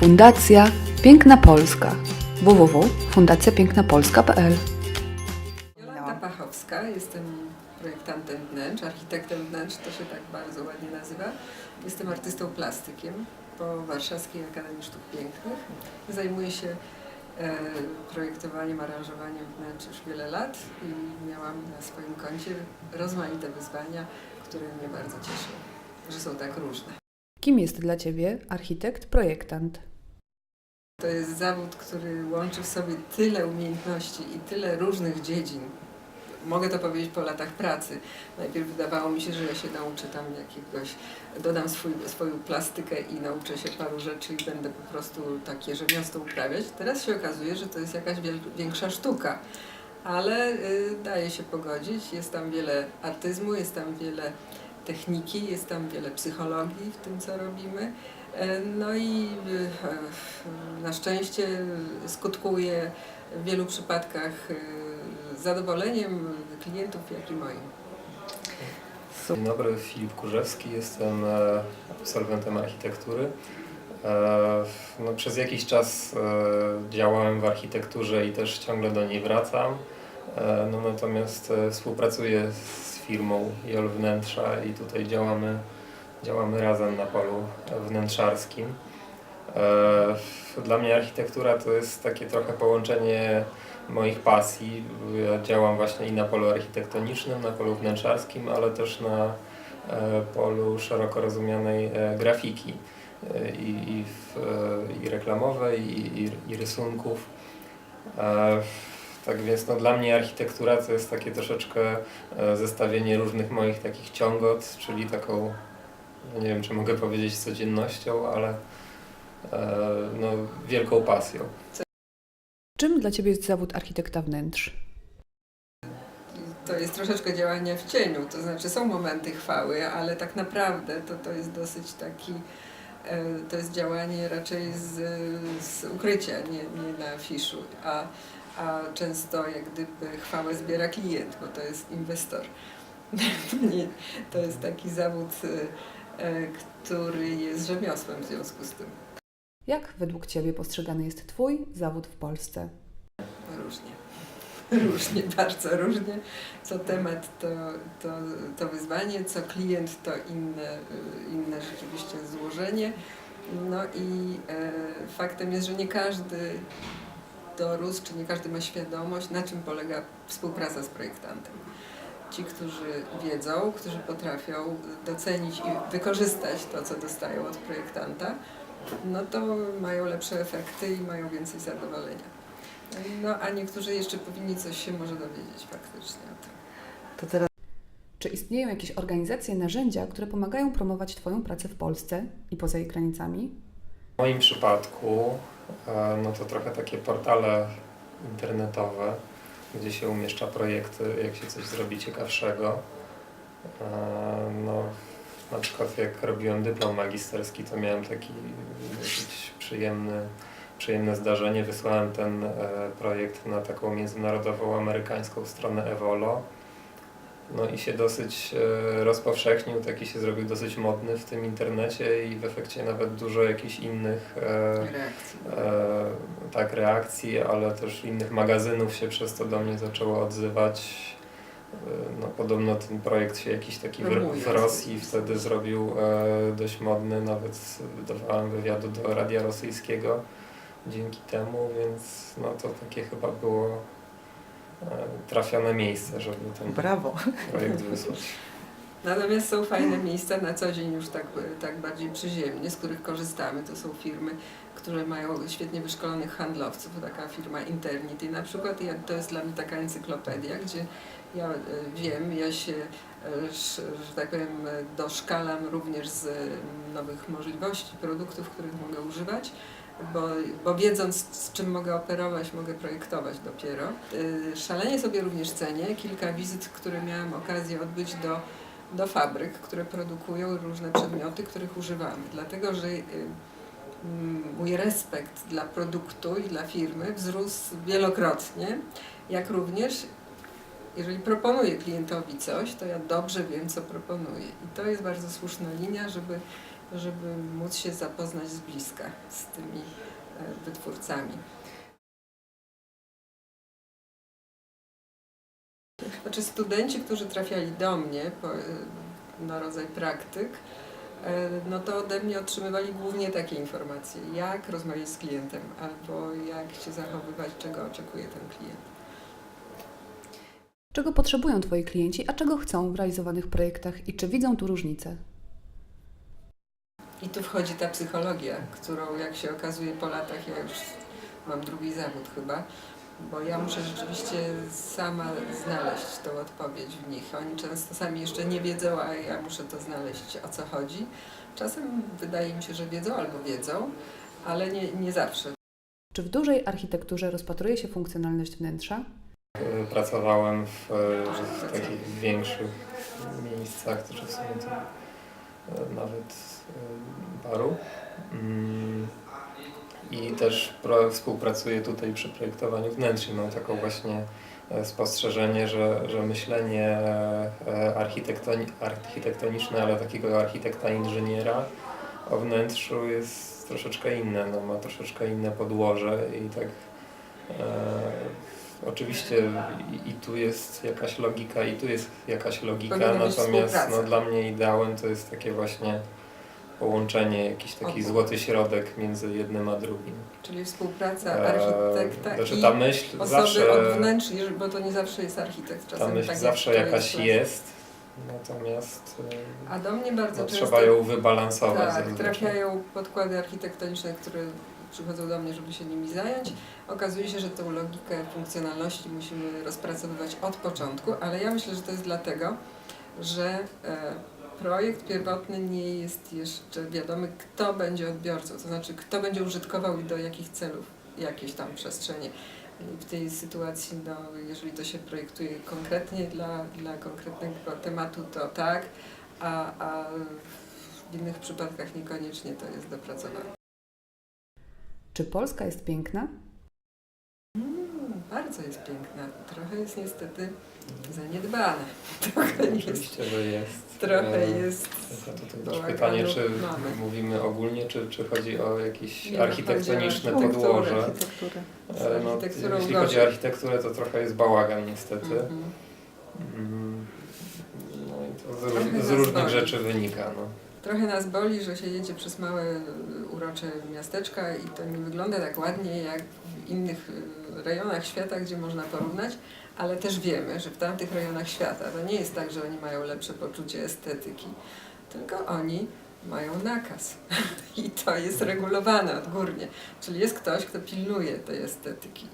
Fundacja Piękna Polska www.fundacjapięknapolska.pl Jolanta Pachowska, jestem projektantem wnętrz, architektem wnętrz, to się tak bardzo ładnie nazywa. Jestem artystą plastykiem po Warszawskiej Akademii Sztuk Pięknych. Zajmuję się e, projektowaniem, aranżowaniem wnętrz już wiele lat i miałam na swoim koncie rozmaite wyzwania, które mnie bardzo cieszą, że są tak różne. Kim jest dla Ciebie architekt, projektant? To jest zawód, który łączy w sobie tyle umiejętności i tyle różnych dziedzin. Mogę to powiedzieć po latach pracy. Najpierw wydawało mi się, że ja się nauczę tam jakiegoś, dodam swój, swoją plastykę i nauczę się paru rzeczy i będę po prostu takie rzemiosło uprawiać. Teraz się okazuje, że to jest jakaś większa sztuka, ale y, daje się pogodzić. Jest tam wiele artyzmu, jest tam wiele techniki, jest tam wiele psychologii w tym, co robimy. E, No i y, e, na szczęście skutkuje w wielu przypadkach zadowoleniem klientów, jak i moim. Dzień dobry, Filip Kurzewski, jestem e, absolwentem architektury. E, No, przez jakiś czas e, działałem w architekturze i też ciągle do niej wracam. E, No, natomiast e, współpracuję z firmą Jol Wnętrza i tutaj działamy, działamy razem na polu wnętrzarskim. E, Dla mnie architektura to jest takie trochę połączenie moich pasji. Ja działam właśnie i na polu architektonicznym, na polu wnętrzarskim, ale też na e, polu szeroko rozumianej e, grafiki i, i, w, i reklamowej, i, i, i rysunków. Tak więc no, dla mnie architektura to jest takie troszeczkę e, zestawienie różnych moich takich ciągot, czyli taką, no nie wiem czy mogę powiedzieć codziennością, ale e, no, wielką pasją. Czym dla Ciebie jest zawód architekta wnętrz? To jest troszeczkę działanie w cieniu, to znaczy są momenty chwały, ale tak naprawdę to, to jest dosyć taki, to jest działanie raczej z, z ukrycia, nie, nie na afiszu, a, a często jak gdyby chwałę zbiera klient, bo to jest inwestor. Nie, to jest taki zawód, e, e, który jest rzemiosłem w związku z tym. Jak według Ciebie postrzegany jest Twój zawód w Polsce? Różnie. Różnie, bardzo różnie. Co temat to, to, to wyzwanie, co klient to inne, y, inne rzeczywiście złożenie. No i e, faktem jest, że nie każdy dorósł, czy nie każdy ma świadomość, na czym polega współpraca z projektantem. Ci, którzy wiedzą, którzy potrafią docenić i wykorzystać to, co dostają od projektanta, no to mają lepsze efekty i mają więcej zadowolenia. No a niektórzy jeszcze powinni coś się może dowiedzieć faktycznie o tym. To teraz... Czy istnieją jakieś organizacje, narzędzia, które pomagają promować Twoją pracę w Polsce i poza jej granicami? W moim przypadku e, no to trochę takie portale internetowe, gdzie się umieszcza projekty, jak się coś zrobi ciekawszego. E, No, na przykład jak robiłem dyplom magisterski, to miałem taki dosyć przyjemny, przyjemne zdarzenie. Wysłałem ten e, projekt na taką międzynarodową amerykańską stronę Evolo. No i się dosyć e, rozpowszechnił, taki się zrobił dosyć modny w tym internecie i w efekcie nawet dużo jakichś innych e, Reakcji. e, tak reakcji, ale też innych magazynów się przez to do mnie zaczęło odzywać. No, podobno ten projekt się jakiś taki w, w Rosji wtedy zrobił e, dość modny, nawet wydawałem wywiadu do Radia Rosyjskiego dzięki temu, więc no to takie chyba było e, trafione miejsce, żeby ten Brawo. projekt wysłać. Natomiast są fajne miejsca na co dzień już tak, tak bardziej przyziemnie, z których korzystamy. To są firmy, które mają świetnie wyszkolonych handlowców. Taka firma Internity na przykład. Ja, to jest dla mnie taka encyklopedia, gdzie ja e, wiem, ja się, e, że tak powiem, doszkalam również z nowych możliwości, produktów, których mogę używać. Bo, bo wiedząc, z czym mogę operować, mogę projektować dopiero. E, Szalenie sobie również cenię kilka wizyt, które miałam okazję odbyć do do fabryk, które produkują różne przedmioty, których używamy. Dlatego, że y, mm, mój respekt dla produktu i dla firmy wzrósł wielokrotnie, jak również jeżeli proponuję klientowi coś, to ja dobrze wiem, co proponuję. I to jest bardzo słuszna linia, żeby, żeby móc się zapoznać z bliska z tymi e, wytwórcami. Znaczy studenci, którzy trafiali do mnie po, e, na rodzaj praktyk, e, no to ode mnie otrzymywali głównie takie informacje, jak rozmawiać z klientem, albo jak się zachowywać, czego oczekuje ten klient. Czego potrzebują Twoi klienci, a czego chcą w realizowanych projektach i czy widzą tu różnice? I tu wchodzi ta psychologia, którą jak się okazuje po latach, ja już mam drugi zawód chyba, bo ja muszę rzeczywiście sama znaleźć tą odpowiedź w nich. Oni często sami jeszcze nie wiedzą, a ja muszę to znaleźć, o co chodzi. Czasem wydaje mi się, że wiedzą albo wiedzą, ale nie, nie zawsze. Czy w dużej architekturze rozpatruje się funkcjonalność wnętrza? Pracowałem w, w takich większych miejscach, to w sumie to nawet e, paru. Mm, I też współpracuję tutaj przy projektowaniu wnętrz mam taką właśnie e, spostrzeżenie, że, że myślenie e, architektoni, architektoniczne, ale takiego architekta inżyniera o wnętrzu jest troszeczkę inne, no, ma troszeczkę inne podłoże i tak e, Oczywiście i, i tu jest jakaś logika, i tu jest jakaś logika, Powinna być natomiast no, dla mnie ideałem to jest takie właśnie połączenie, jakiś taki Obu. złoty środek między jednym a drugim. Czyli współpraca E, architekta znaczy i ta myśl osoby zawsze, od wnętrz, bo to nie zawsze jest architekt. ta Czasem myśl tak zawsze to jakaś jest. natomiast e, A do mnie bardzo no, często trzeba ją wybalansować. Tak, trafiają podkłady architektoniczne, które przychodzą do mnie, żeby się nimi zająć. Okazuje się, że tą logikę funkcjonalności musimy rozpracowywać od początku, ale ja myślę, że to jest dlatego, że e, projekt pierwotny nie jest jeszcze wiadomy, kto będzie odbiorcą, to znaczy kto będzie użytkował i do jakich celów jakieś tam przestrzenie. W tej sytuacji, no, jeżeli to się projektuje konkretnie dla, dla konkretnego tematu, to tak, a, a w innych przypadkach niekoniecznie to jest dopracowane. Czy Polska jest piękna? Mm, bardzo jest piękna. Trochę jest niestety zaniedbana. Trochę jest. Oczywiście, że jest. Trochę E, jest. tutaj też bałaganu pytanie, czy mamy. mówimy ogólnie, czy, czy chodzi o jakieś Nie, no, architektoniczne chodzi o podłoże. architekturę. Z E, No, architekturą jeśli chodzi gorzej. o architekturę, to trochę jest bałagan niestety. Mhm. Mm, No i to z, Trochę róż, z nas różnych boli. rzeczy wynika. No. Trochę nas boli, że się jedzie przez małe, y, urocze miasteczka i to nie wygląda tak ładnie jak w innych y, rejonach świata, gdzie można porównać, ale też wiemy, że w tamtych rejonach świata to nie jest tak, że oni mają lepsze poczucie estetyki, tylko oni mają nakaz i to jest regulowane odgórnie. Czyli jest ktoś, kto pilnuje tej estetyki.